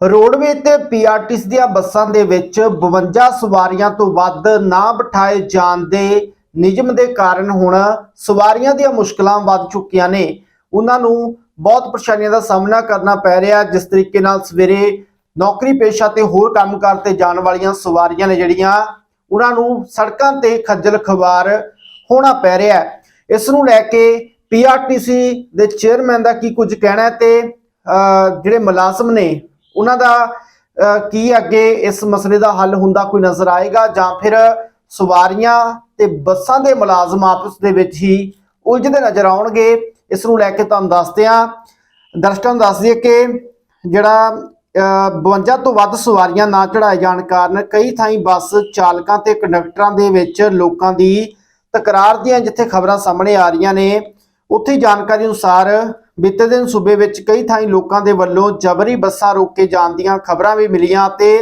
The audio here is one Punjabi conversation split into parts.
ਰੋਡਵੇ ਤੇ ਪੀਆਰਟੀਸੀ ਦੀਆਂ ਬੱਸਾਂ ਦੇ ਵਿੱਚ 52 ਸਵਾਰੀਆਂ ਤੋਂ ਵੱਧ ਨਾ ਬਿਠਾਏ ਜਾਣ ਦੇ ਨਿਯਮ ਦੇ ਕਾਰਨ ਹੁਣ ਸਵਾਰੀਆਂ ਦੀਆਂ ਮੁਸ਼ਕਲਾਂ ਵੱਧ ਚੁੱਕੀਆਂ ਨੇ। ਉਹਨਾਂ ਨੂੰ ਬਹੁਤ ਪਰੇਸ਼ਾਨੀਆਂ ਦਾ ਸਾਹਮਣਾ ਕਰਨਾ ਪੈ ਰਿਹਾ। ਜਿਸ ਤਰੀਕੇ ਨਾਲ ਸਵੇਰੇ ਨੌਕਰੀ ਪੇਸ਼ਾ ਤੇ ਹੋਰ ਕੰਮਕਾਰ ਤੇ ਜਾਣ ਵਾਲੀਆਂ ਸਵਾਰੀਆਂ ਨੇ ਜਿਹੜੀਆਂ, ਉਹਨਾਂ ਨੂੰ ਸੜਕਾਂ ਤੇ ਖੱਜਲ ਖਵਾਰ ਹੋਣਾ ਪੈ ਰਿਹਾ ਇਸ ਨੂੰ ਲੈ ਕੇ ਪੀਆਰਟੀਸੀ ਦੇ ਚੇਅਰਮੈਨ ਦਾ ਕੀ ਕੁਝ ਕਹਿਣਾ ਹੈ ਤੇ ਜਿਹੜੇ ਮੁਲਾਜ਼ਮ ਨੇ ਉਹਨਾਂ ਦਾ ਕੀ ਅੱਗੇ ਇਸ ਮਸਲੇ ਦਾ ਹੱਲ ਹੁੰਦਾ ਕੋਈ ਨਜ਼ਰ ਆਏਗਾ? ਜਾਂ ਫਿਰ ਸਵਾਰੀਆਂ ਤੇ ਬੱਸਾਂ ਦੇ ਮੁਲਾਜ਼ਮ ਆਪਸ ਦੇ ਵਿੱਚ ਹੀ ਉਲਝਦੇ ਨਜ਼ਰ ਆਉਣਗੇ? ਇਸ ਨੂੰ ਲੈ ਕੇ ਤੁਹਾਨੂੰ ਦੱਸਦੇ ਹਾਂ। ਦਰਸ਼ਕਾਂ ਨੂੰ ਦੱਸ ਦਈਏ ਕਿ ਜਿਹੜਾ ਅਹ, 52 ਤੋਂ ਵੱਧ ਸਵਾਰੀਆਂ ਨਾ ਚੜਾਏ ਜਾਣ ਕਾਰਨ ਕਈ ਥਾਈਂ ਬੱਸ ਚਾਲਕਾਂ ਤੇ ਕੰਡਕਟਰਾਂ ਦੇ ਵਿੱਚ ਲੋਕਾਂ ਦੀ ਤਕਰਾਰ ਦੀਆਂ ਜਿੱਥੇ ਖਬਰਾਂ ਸਾਹਮਣੇ ਆ ਰਹੀਆਂ ਨੇ ਉੱਥੇ ਜਾਣਕਾਰੀ ਅਨੁਸਾਰ ਬੀਤੇ ਦਿਨ ਸੂਬੇ ਵਿੱਚ ਕਈ ਥਾਈਂ ਲੋਕਾਂ ਦੇ ਵੱਲੋਂ ਜਬਰੀ ਬੱਸਾਂ ਰੋਕ ਕੇ ਜਾਣ ਦੀਆਂ ਖਬਰਾਂ ਵੀ ਮਿਲੀਆਂ ਤੇ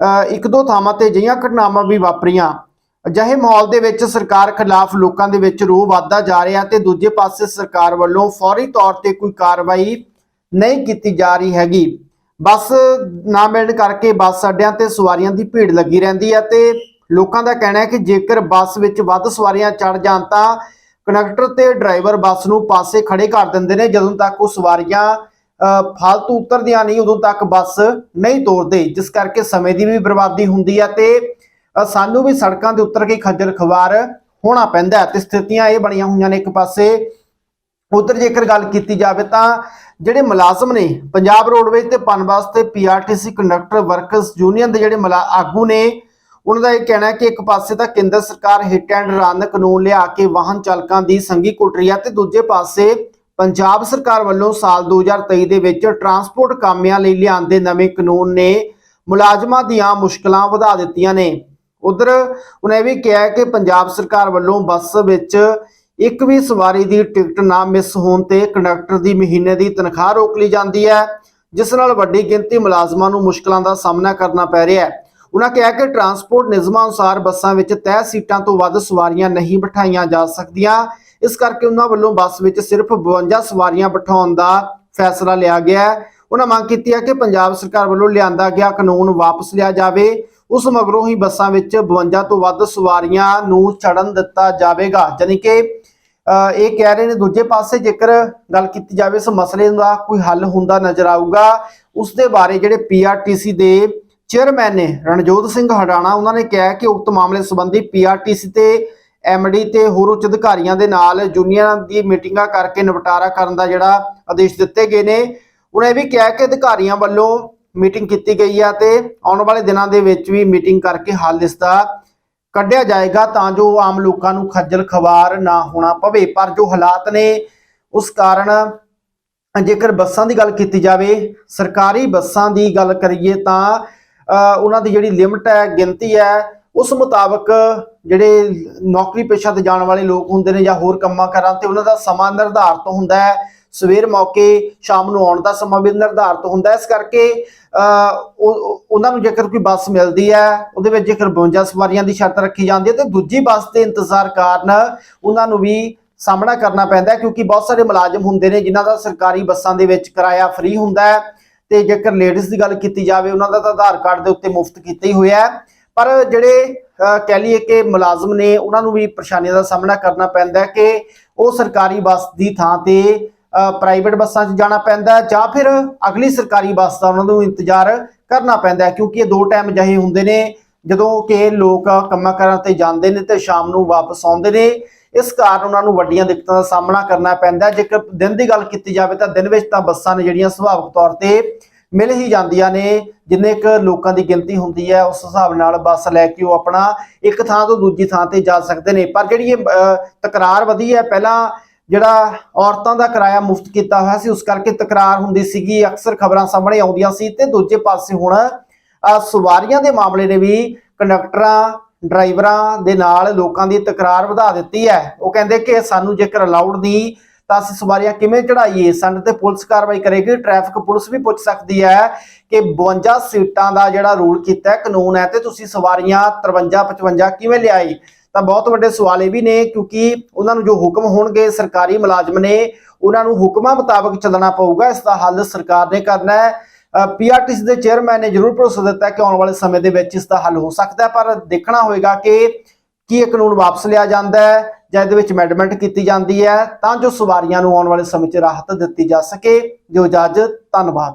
ਅਹ, ਇੱਕ ਦੋ ਥਾਵਾਂ ਤੇ ਅਜਿਹੀਆਂ ਘਟਨਾਵਾਂ ਵੀ ਵਾਪਰੀਆਂ। ਅਜਿਹੇ ਮਾਹੌਲ ਦੇ ਵਿੱਚ ਸਰਕਾਰ ਖਿਲਾਫ ਲੋਕਾਂ ਦੇ ਵਿੱਚ ਰੋਹ ਵੱਧਦਾ ਜਾ ਰਿਹਾ ਤੇ ਦੂਜੇ ਪਾਸੇ ਸਰਕਾਰ ਵੱਲੋਂ ਫੌਰੀ ਤੌਰ ਤੇ ਕੋਈ ਕਾਰਵਾਈ ਨਹੀਂ ਕੀਤੀ ਜਾ ਰਹੀ ਹੈਗੀ। ਬੱਸ ਨਾ ਮਿਲਣ ਕਰਕੇ ਬੱਸ ਅੱਡਿਆਂ ਤੇ ਸਵਾਰੀਆਂ ਦੀ ਭੀੜ ਲੱਗੀ ਰਹਿੰਦੀ ਹੈ ਤੇ ਲੋਕਾਂ ਦਾ ਕਹਿਣਾ ਹੈ ਕਿ ਜੇਕਰ ਬੱਸ ਵਿੱਚ ਵੱਧ ਸਵਾਰੀਆਂ ਚੜ ਜਾਣ ਤਾਂ ਕੰਡਕਟਰ ਤੇ ਡਰਾਈਵਰ ਬੱਸ ਨੂੰ ਪਾਸੇ ਖੜੇ ਕਰ ਦਿੰਦੇ ਨੇ, ਜਦੋਂ ਤੱਕ ਉਹ ਸਵਾਰੀਆਂ ਫਾਲਤੂ ਉਤਰਦੀਆਂ ਨਹੀਂ, ਉਦੋਂ ਤੱਕ ਬੱਸ ਨਹੀਂ ਤੋਰਦੇ, ਜਿਸ ਕਰਕੇ ਸਮੇਂ ਦੀ ਵੀ ਬਰਬਾਦੀ ਹੁੰਦੀ ਹੈ ਤੇ ਸਾਨੂੰ ਵੀ ਸੜਕਾਂ ਦੇ ਉੱਤਰ ਕੇ ਖੱਜਲ ਖਵਾਰ ਹੋਣਾ ਪੈਂਦਾ ਹੈ ਤੇ ਸਥਿਤੀਆਂ ਇਹ ਬਣੀਆਂ ਹੋਈਆਂ ਨੇ ਇੱਕ ਪਾਸੇ। ਉਧਰ ਜੇਕਰ ਗੱਲ ਕੀਤੀ ਜਾਵੇ ਤਾਂ ਜਿਹੜੇ ਮੁਲਾਜ਼ਮ ਨੇ, ਪੰਜਾਬ ਰੋਡਵੇਜ਼ ਤੇ ਪਨਬਸ ਤੇ ਪੀਆਰਟੀਸੀ ਕੰਡਕਟਰ ਵਰਕਰਸ ਯੂਨੀਅਨ ਦੇ ਜਿਹੜੇ ਮੁਲਾ- ਆਗੂ ਨੇ ਉਹਨਾਂ ਦਾ ਇਹ ਕਹਿਣਾ ਹੈ ਕਿ ਇੱਕ ਪਾਸੇ ਤਾਂ ਕੇਂਦਰ ਸਰਕਾਰ ਹਿੱਟ ਐਂਡ ਰਨ ਕਾਨੂੰਨ ਲਿਆ ਕੇ ਵਾਹਨ ਚਾਲਕਾਂ ਦੀ ਸੰਗੀ ਕੁੱਟ ਰਹੀ ਹੈ ਤੇ ਦੂਜੇ ਪਾਸੇ ਪੰਜਾਬ ਸਰਕਾਰ ਵੱਲੋਂ ਸਾਲ 2023 ਦੇ ਵਿੱਚ ਟਰਾਂਸਪੋਰਟ ਕਾਮਿਆਂ ਲਈ ਲਿਆਂਦੇ ਨਵੇਂ ਕਾਨੂੰਨ ਨੇ ਮੁਲਾਜ਼ਮਾਂ ਦੀਆਂ ਮੁਸ਼ਕਲਾਂ ਵਧਾ ਦਿੱਤੀਆਂ ਨੇ। ਉਧਰ ਉਹਨੇ ਇਹ ਵੀ ਕਿਹਾ ਕਿ ਪੰਜਾਬ ਸਰਕਾਰ ਵੱਲੋਂ ਬੱਸ ਵਿੱਚ ਇੱਕ ਵੀ ਸਵਾਰੀ ਦੀ ਟਿਕਟ ਨਾ ਮਿਸ ਹੋਣ ਤੇ ਕੰਡਕਟਰ ਦੀ ਮਹੀਨੇ ਦੀ ਤਨਖਾਹ ਰੋਕ ਲਈ ਜਾਂਦੀ ਹੈ, ਜਿਸ ਨਾਲ ਵੱਡੀ ਗਿਣਤੀ ਮੁਲਾਜ਼ਮਾਂ ਨੂੰ ਮੁਸ਼ਕਲਾਂ ਦਾ ਸਾਹਮਣਾ ਕਰਨਾ ਪੈ ਰਿਹਾ ਹੈ। ਉਹਨਾਂ ਕਿਹਾ ਕਿ ਟਰਾਂਸਪੋਰਟ ਨਿਯਮਾਂ ਅਨੁਸਾਰ ਬੱਸਾਂ ਵਿੱਚ ਤੈਅ ਸੀਟਾਂ ਤੋਂ ਵੱਧ ਸਵਾਰੀਆਂ ਨਹੀਂ ਬਿਠਾਈਆਂ ਜਾ ਸਕਦੀਆਂ। ਇਸ ਕਰਕੇ ਉਹਨਾਂ ਵੱਲੋਂ ਬੱਸ ਵਿੱਚ ਸਿਰਫ 52 ਸਵਾਰੀਆਂ ਬਿਠਾਉਣ ਦਾ ਫੈਸਲਾ ਲਿਆ ਗਿਆ ਹੈ। ਉਹਨਾਂ ਮੰਗ ਕੀਤੀ ਹੈ ਕਿ ਪੰਜਾਬ ਸਰਕਾਰ ਵੱਲੋਂ ਲਿਆਂਦਾ ਗਿਆ ਕਾਨੂੰਨ ਵਾਪਸ ਲਿਆ ਜਾਵੇ। ਉਸ ਮਗਰੋਂ ਹੀ ਬੱਸਾਂ ਵਿੱਚ 52 ਤੋਂ ਵੱਧ ਸਵਾਰੀਆਂ ਨੂੰ ਚੜਨ ਦਿੱਤਾ ਜਾਵੇਗਾ। ਜਾਣੀ ਕਿ ਅਹ, ਇਹ ਕਹਿ ਰਹੇ ਨੇ ਦੂਜੇ ਪਾਸੇ ਜੇਕਰ ਗੱਲ ਕੀਤੀ ਜਾਵੇ ਇਸ ਮਸਲੇ ਦਾ ਕੋਈ ਹੱਲ ਹੁੰਦਾ ਨਜ਼ਰ ਆਊਗਾ। ਉਸ ਦੇ ਬਾਰੇ ਜਿਹੜੇ ਪੀਆਰਟੀਸੀ ਦੇ ਚੇਅਰਮੈਨ ਨੇ ਰਣਜੋਤ ਸਿੰਘ ਹਡਾਣਾ ਉਹਨਾਂ ਨੇ ਕਿਹਾ ਕਿ ਉਕਤ ਮਾਮਲੇ ਸੰਬੰਧੀ ਪੀਆਰਟੀਸੀ ਤੇ ਐਮਡੀ ਤੇ ਹੋਰ ਉੱਚ ਅਧਿਕਾਰੀਆਂ ਦੇ ਨਾਲ ਯੂਨੀਅਨ ਦੀ ਮੀਟਿੰਗਾਂ ਕਰਕੇ ਨਿਪਟਾਰਾ ਕਰਨ ਦਾ ਜਿਹੜਾ ਆਦੇਸ਼ ਦਿੱਤੇ ਗਏ ਨੇ। ਉਹਨੇ ਇਹ ਵੀ ਕਿਹਾ ਕਿ ਅਧਿਕਾਰੀਆਂ ਵੱਲੋਂ ਮੀਟਿੰਗ ਕੀਤੀ ਗਈ ਆ ਤੇ ਆਉਣ ਵਾਲੇ ਦਿਨਾਂ ਦੇ ਵਿੱਚ ਵੀ ਮੀਟਿੰਗ ਕਰਕੇ ਹੱਲ ਇਸ ਦਾ ਕੱਢਿਆ ਜਾਏਗਾ ਤਾਂ ਜੋ ਆਮ ਲੋਕਾਂ ਨੂੰ ਖੱਜਲ ਖਵਾਰ ਨਾ ਹੋਣਾ ਪਵੇ। ਪਰ ਜੋ ਹਾਲਾਤ ਨੇ, ਉਸ ਕਾਰਨ ਜੇਕਰ ਬੱਸਾਂ ਦੀ ਗੱਲ ਕੀਤੀ ਜਾਵੇ, ਸਰਕਾਰੀ ਬੱਸਾਂ ਦੀ ਗੱਲ ਕਰੀਏ ਤਾਂ ਉਹਨਾਂ ਦੀ ਜਿਹੜੀ ਲਿਮਟ ਹੈ, ਗਿਣਤੀ ਹੈ, ਉਸ ਮੁਤਾਬਕ ਜਿਹੜੇ ਨੌਕਰੀ ਪੇਸ਼ਾ ਤੇ ਜਾਣ ਵਾਲੇ ਲੋਕ ਹੁੰਦੇ ਨੇ ਜਾਂ ਹੋਰ ਕੰਮਾਂ ਕਾਰਾਂ ਤੇ ਉਹਨਾਂ ਦਾ ਸਮਾਂ ਨਿਰਧਾਰਤ ਹੁੰਦਾ ਹੈ। ਸਵੇਰ ਮੌਕੇ, ਸ਼ਾਮ ਨੂੰ ਆਉਣ ਦਾ ਸਮਾਂ ਵੀ ਨਿਰਧਾਰਤ ਹੁੰਦਾ ਇਸ ਕਰਕੇ ਉਹ- ਉਹਨਾਂ ਨੂੰ ਜੇਕਰ ਕੋਈ ਬੱਸ ਮਿਲਦੀ ਹੈ, ਉਹਦੇ ਵਿੱਚ ਜੇਕਰ 52 ਸਵਾਰੀਆਂ ਦੀ ਸ਼ਰਤ ਰੱਖੀ ਜਾਂਦੀ ਹੈ, ਤੇ ਦੂਜੀ ਬੱਸ ਦੇ ਇੰਤਜ਼ਾਰ ਕਾਰਨ ਉਹਨਾਂ ਨੂੰ ਵੀ ਸਾਹਮਣਾ ਕਰਨਾ ਪੈਂਦਾ ਕਿਉਂਕਿ ਬਹੁਤ ਸਾਰੇ ਮੁਲਾਜ਼ਮ ਹੁੰਦੇ ਨੇ, ਜਿਨ੍ਹਾਂ ਦਾ ਸਰਕਾਰੀ ਬੱਸਾਂ ਦੇ ਵਿੱਚ ਕਿਰਾਇਆ ਫ੍ਰੀ ਹੁੰਦਾ ਹੈ। ਤੇ ਜੇਕਰ ਲੇਡੀਜ਼ ਦੀ ਗੱਲ ਕੀਤੀ ਜਾਵੇ, ਉਹਨਾਂ ਦਾ ਤਾਂ ਆਧਾਰ ਕਾਰਡ ਦੇ ਉੱਤੇ ਮੁਫਤ ਕੀਤਾ ਹੀ ਹੋਇਆ ਹੈ। ਪਰ ਜਿਹੜੇ ਕਹਿ ਲਈਏ ਕਿ ਮੁਲਾਜ਼ਮ ਨੇ, ਉਹਨਾਂ ਨੂੰ ਵੀ ਪਰੇਸ਼ਾਨੀਆਂ ਦਾ ਸਾਹਮਣਾ ਕਰਨਾ ਪੈਂਦਾ ਹੈ ਕਿ ਉਹ ਸਰਕਾਰੀ ਬੱਸ ਦੀ ਥਾਂ ਤੇ ਪ੍ਰਾਈਵੇਟ ਬੱਸਾਂ 'ਚ ਜਾਣਾ ਪੈਂਦਾ ਜਾਂ ਫਿਰ ਅਗਲੀ ਸਰਕਾਰੀ ਬੱਸ ਦਾ ਉਹਨਾਂ ਨੂੰ ਇੰਤਜ਼ਾਰ ਕਰਨਾ ਪੈਂਦਾ ਕਿਉਂਕਿ ਇਹ ਦੋ ਟਾਈਮ ਜਿਹੇ ਹੁੰਦੇ ਨੇ, ਜਦੋਂ ਕਿ ਲੋਕ ਕੰਮਾਂ ਕਾਰਾਂ ਤੇ ਜਾਂਦੇ ਨੇ ਤੇ ਸ਼ਾਮ ਨੂੰ ਵਾਪਸ ਆਉਂਦੇ ਨੇ। ਇਸ ਕਾਰਨ ਉਹਨਾਂ ਨੂੰ ਵੱਡੀਆਂ ਦਿੱਕਤਾਂ ਦਾ ਸਾਹਮਣਾ ਕਰਨਾ ਪੈਂਦਾ ਜੇਕਰ ਦਿਨ ਦੀ ਗੱਲ ਕੀਤੀ ਜਾਵੇ ਤਾਂ ਦਿਨ ਵਿੱਚ ਤਾਂ ਬੱਸਾਂ ਨੇ ਜਿਹੜੀਆਂ ਸੁਭਾਵਿਕ ਤੌਰ ਤੇ ਮਿਲ ਹੀ ਜਾਂਦੀਆਂ ਨੇ ਜਿੰਨੇ ਕੁ ਲੋਕਾਂ ਦੀ ਗਿਣਤੀ ਹੁੰਦੀ ਹੈ ਉਸ ਹਿਸਾਬ ਨਾਲ ਬੱਸ ਲੈ ਕੇ ਉਹ ਆਪਣਾ ਇੱਕ ਥਾਂ ਤੋਂ ਦੂਜੀ ਥਾਂ ਤੇ ਜਾ ਸਕਦੇ ਨੇ। ਪਰ ਜਿਹੜੀ ਇਹ ਤਕਰਾਰ ਵਧੀ ਹੈ ਪਹਿਲਾਂ ਜਿਹੜਾ ਔਰਤਾਂ ਦਾ ਕਿਰਾਇਆ ਮੁਫਤ ਕੀਤਾ ਹੋਇਆ ਸੀ ਉਸ ਕਰਕੇ ਤਕਰਾਰ ਹੁੰਦੀ ਸੀਗੀ। ਅਕਸਰ ਖਬਰਾਂ ਸਾਹਮਣੇ ਆਉਂਦੀਆਂ ਸੀ ਤੇ ਦੂਜੇ ਪਾਸੇ ਹੁਣ ਅਹ, ਸਵਾਰੀਆਂ ਦੇ ਮਾਮਲੇ ਨੇ ਵੀ ਕੰਡਕਟਰਾਂ ਡਰਾਈਵਰਾਂ ਦੇ ਨਾਲ ਲੋਕਾਂ ਦੀ ਤਕਰਾਰ ਵਧਾ ਦਿੱਤੀ ਹੈ। ਉਹ ਕਹਿੰਦੇ ਕਿ ਸਾਨੂੰ ਜੇਕਰ ਅਲਾਉਡ ਨਹੀਂ, ਤਾਂ ਅਸੀਂ ਸਵਾਰੀਆਂ ਕਿਵੇਂ ਚੜਾਈਏ ਸਾਡੇ ਤੇ ਪੁਲਿਸ ਕਾਰਵਾਈ ਕਰੇਗੀ। ਟ੍ਰੈਫਿਕ ਪੁਲਿਸ ਵੀ ਪੁੱਛ ਸਕਦੀ ਹੈ ਕਿ 52 ਸੀਟਾਂ ਦਾ ਜਿਹੜਾ ਰੂਲ ਕੀਤਾ ਹੈ, ਕਾਨੂੰਨ ਹੈ ਤੇ ਤੁਸੀਂ ਸਵਾਰੀਆਂ 53 55 ਕਿਵੇਂ ਲਿਆਈ ਤਾਂ ਬਹੁਤ ਵੱਡੇ ਸਵਾਲ ਇਹ ਵੀ ਨੇ, ਕਿਉਂਕਿ ਉਹਨਾਂ ਨੂੰ ਜੋ ਹੁਕਮ ਹੋਣਗੇ, ਸਰਕਾਰੀ ਮੁਲਾਜ਼ਮ ਨੇ, ਉਹਨਾਂ ਨੂੰ ਹੁਕਮਾਂ ਮੁਤਾਬਕ ਚੱਲਣਾ ਪਊਗਾ। ਇਸ ਦਾ ਹੱਲ ਸਰਕਾਰ ਨੇ ਕਰਨਾ ਹੈ। ਪੀਆਰਟੀਸੀ ਦੇ ਚੇਅਰਮੈਨ ਨੇ ਜ਼ਰੂਰ ਭਰੋਸਾ ਦਿੱਤਾ ਕਿ ਆਉਣ ਵਾਲੇ ਸਮੇਂ ਦੇ ਵਿੱਚ ਇਸ ਦਾ ਹੱਲ ਹੋ ਸਕਦਾ ਹੈ, ਪਰ ਦੇਖਣਾ ਹੋਏਗਾ ਕਿ ਕੀ ਇਹ ਕਾਨੂੰਨ ਵਾਪਸ ਲਿਆ ਜਾਂਦਾ ਹੈ ਜਾਂ ਇਹਦੇ ਵਿੱਚ ਅਮੈਂਡਮੈਂਟ ਕੀਤੀ ਜਾਂਦੀ ਹੈ, ਤਾਂ ਜੋ ਸਵਾਰੀਆਂ ਨੂੰ ਆਉਣ ਵਾਲੇ ਸਮੇਂ 'ਚ ਰਾਹਤ ਦਿੱਤੀ ਜਾ ਸਕੇ। ਜੋ ਇਜਾਜ਼ਤ, ਧੰਨਵਾਦ।